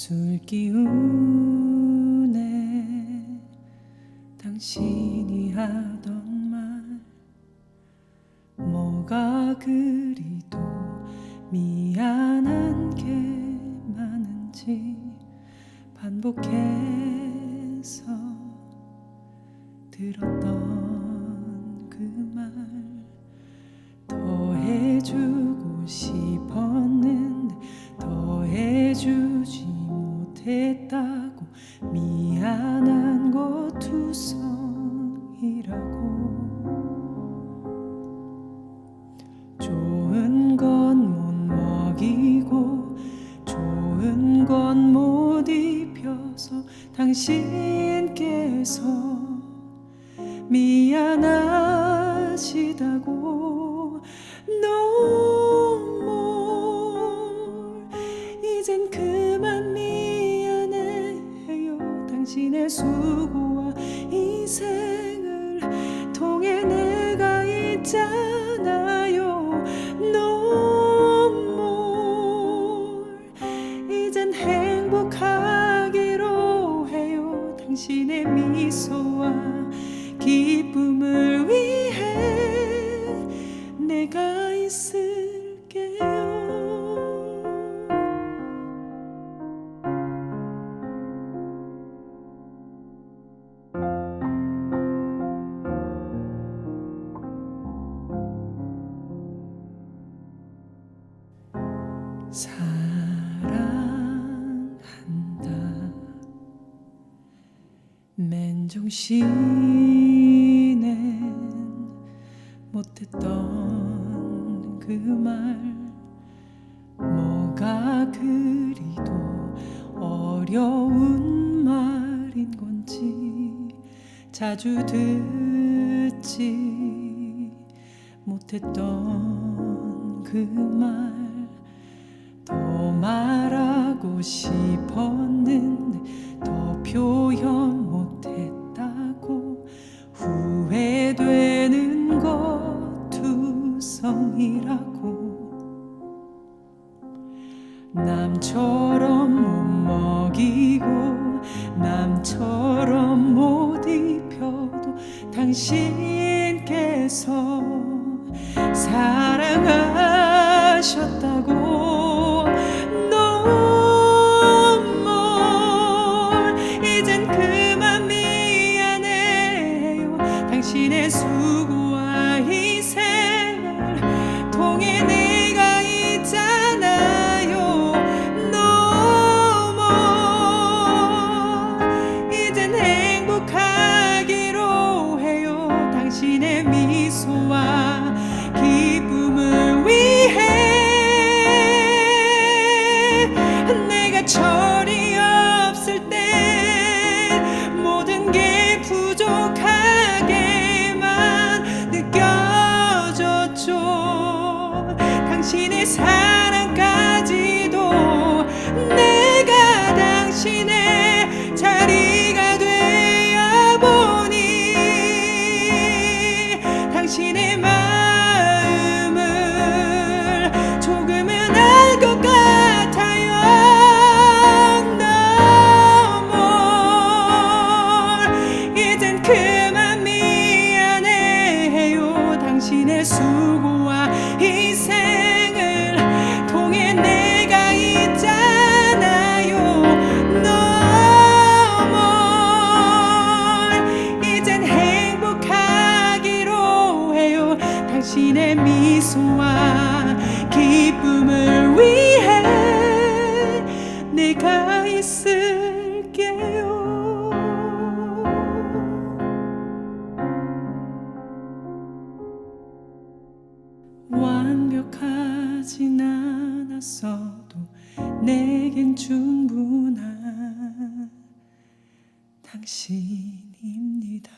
술 기운에 당신이 하던 말. 뭐가 그리도 미안한 게 많은지 반복해서 들었던 좋은 건 못 입혀서 당신께서 미안하시다고. 너무 이젠 그만 미안해요. 당신의 수고와 희생을 통해 내가 있잖아 사랑한다. 맨정신엔 못했던 그 말 뭐가 그리도 어려운 말인 건지 자주 듣지 못했던 그 말. 더 말하고 싶었는데 더 표현 못했다고 후회되는 것 투성이라고 남처럼 못 먹이고 남처럼 못 입혀도 당신께서 미소와 기쁨을 위해 내가 철이 없을 때 모든 게 부족하게만 느껴졌죠. 당신의 사랑까지도 내가 당신의 당신의 수고와 희생 않았어도 내겐 충분한 당신입니다.